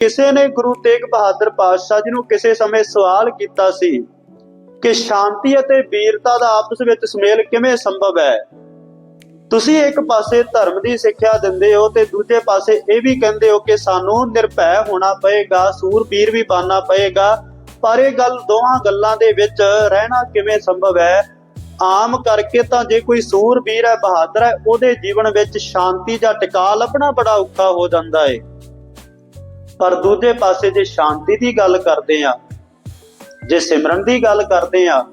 ਕਿਸੇ ਨੇ ਗੁਰੂ ਤੇਗ ਬਹਾਦਰ ਪਾਤਸ਼ਾਹ ਜੀ ਨੂੰ ਕਿਸੇ ਸਮੇਂ ਸਵਾਲ ਕੀਤਾ ਸੀ ਕਿ ਸ਼ਾਂਤੀ ਅਤੇ ਵੀਰਤਾ ਦਾ ਆਪਸ ਵਿੱਚ ਸੁਮੇਲ ਕਿਵੇਂ ਸੰਭਵ ਹੈ? ਤੁਸੀਂ ਇੱਕ ਪਾਸੇ ਧਰਮ ਦੀ ਸਿੱਖਿਆ ਦਿੰਦੇ ਹੋ ਤੇ ਦੂਜੇ ਪਾਸੇ ਇਹ ਵੀ ਕਹਿੰਦੇ ਹੋ ਕਿ ਸਾਨੂੰ ਨਿਰਭੈ ਹੋਣਾ ਪਏਗਾ ਸੂਰਬੀਰ ਵੀ ਬਣਨਾ ਪਏਗਾ, ਪਰ ਇਹ ਗੱਲ ਦੋਹਾਂ ਗੱਲਾਂ ਦੇ ਵਿੱਚ ਰਹਿਣਾ ਕਿਵੇਂ ਸੰਭਵ ਹੈ? ਆਮ ਕਰਕੇ ਤਾਂ ਜੇ ਕੋਈ ਸੂਰਬੀਰ ਹੈ, ਬਹਾਦਰ ਹੈ, ਉਹਦੇ ਜੀਵਨ ਵਿੱਚ ਸ਼ਾਂਤੀ ਜਾਂ ਟਿਕਾ ਲੱਭਣਾ ਬੜਾ ਔਖਾ ਹੋ ਜਾਂਦਾ ਹੈ ਪਰ ਦੂਜੇ ਪਾਸੇ ਜੇ ਸ਼ਾਂਤੀ ਦੀ ਗੱਲ ਕਰਦੇ ਆ ਜੇ ਸਿਮਰਨ ਦੀ ਗੱਲ ਕਰਦੇ ਆ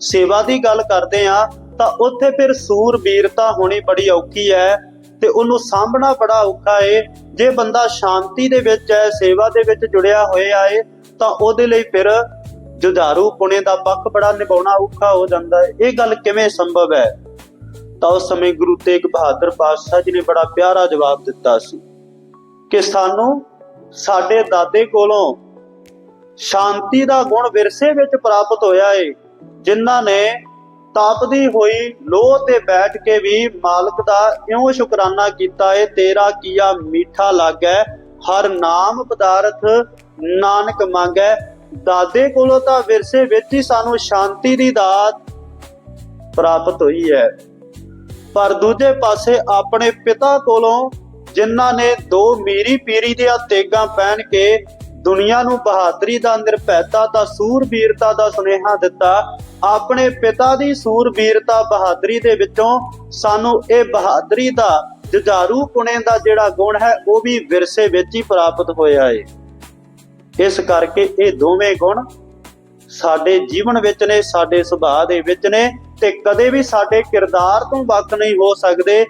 ਸੇਵਾ ਦੀ ਗੱਲ ਕਰਦੇ ਆ ਤਾਂ ਉੱਥੇ ਫਿਰ ਸੂਰਬੀਰਤਾ ਹੋਣੀ ਬੜੀ ਔਖੀ ਹੈ ਤੇ ਉਹਨੂੰ ਸਾਂਭਣਾ ਬੜਾ ਔਖਾ ਏ। ਜੇ ਬੰਦਾ ਸ਼ਾਂਤੀ ਦੇ ਵਿੱਚ ਹੈ, ਸੇਵਾ ਦੇ ਵਿੱਚ ਜੁੜਿਆ ਹੋਇਆ ਏ, ਤਾਂ ਉਹਦੇ ਲਈ ਫਿਰ ਜੁਝਾਰੂ ਪੁਣੇ ਦਾ ਪੱਖ ਬੜਾ ਨਿਭਾਉਣਾ ਔਖਾ ਹੋ ਜਾਂਦਾ ਹੈ ਇਹ ਗੱਲ ਕਿਵੇਂ ਸੰਭਵ ਹੈ? ਤਾਂ ਉਸ ਸਮੇਂ ਗੁਰੂ ਤੇਗ ਬਹਾਦਰ ਪਾਤਸ਼ਾਹ ਜੀ ਨੇ ਬੜਾ ਪਿਆਰਾ ਜਵਾਬ ਦਿੱਤਾ ਸੀ ਕਿ ਸਾਨੂੰ ਸਾਡੇ ਦਾਦੇ ਕੋਲੋਂ ਸ਼ਾਂਤੀ ਦਾ ਗੁਣ ਵਿਰਸੇ ਵਿੱਚ ਪ੍ਰਾਪਤ ਹੋਇਆ ਏ, ਜਿਨ੍ਹਾਂ ਨੇ ਤਾਪਦੀ ਹੋਈ ਲੋਹ ਤੇ ਬੈਠ ਕੇ ਵੀ ਮਾਲਕ ਦਾ ਇਉਂ ਸ਼ੁਕਰਾਨਾ ਕੀਤਾ ਏ, ਤੇਰਾ ਕੀਆ ਮੀਠਾ ਲੱਗੈ, ਹਰ ਨਾਮ ਪਦਾਰਥ ਨਾਨਕ ਮੰਗੈ। ਦਾਦੇ ਕੋਲੋਂ ਤਾਂ ਵਿਰਸੇ ਵਿੱਚ ਹੀ ਸਾਨੂੰ ਸ਼ਾਂਤੀ ਦੀ ਦਾਤ ਪ੍ਰਾਪਤ ਹੋਈ ਹੈ। ਪਰ ਦੂਜੇ ਪਾਸੇ ਆਪਣੇ ਪਿਤਾ ਕੋਲੋਂ ਜਿਨ੍ਹਾਂ ਨੇ ਦੋ ਮੀਰੀ ਪੀਰੀ ਦੀਆਂ ਤੇਗਾਂ ਪਹਿਨ ਕੇ ਦੁਨੀਆ ਨੂੰ ਬਹਾਦਰੀ ਦਾ, ਨਿਰਭੈਤਾ ਦਾ, ਸੂਰਬੀਰਤਾ ਦਾ ਸੁਨੇਹਾ ਦਿੱਤਾ, ਆਪਣੇ ਪਿਤਾ ਦੀ ਸੂਰਬੀਰਤਾ ਬਹਾਦਰੀ ਦੇ ਵਿੱਚੋਂ ਸਾਨੂੰ ਇਹ ਬਹਾਦਰੀ ਦਾ, ਜੁਝਾਰੂ ਪੁਣੇ ਦਾ ਜਿਹੜਾ ਗੁਣ ਹੈ, ਉਹ ਵੀ ਵਿਰਸੇ ਵਿੱਚ ਹੀ ਪ੍ਰਾਪਤ ਹੋਇਆ ਏ। ਇਸ ਕਰਕੇ ਇਹ ਦੋਵੇਂ ਗੁਣ ਸਾਡੇ ਜੀਵਨ ਵਿੱਚ ਨੇ, ਸਾਡੇ ਸੁਭਾਅ ਦੇ ਵਿੱਚ ਨੇ ਤੇ ਕਦੇ ਵੀ ਸਾਡੇ ਕਿਰਦਾਰ ਤੋਂ ਵੱਖ ਨਹੀਂ ਹੋ ਸਕਦੇ।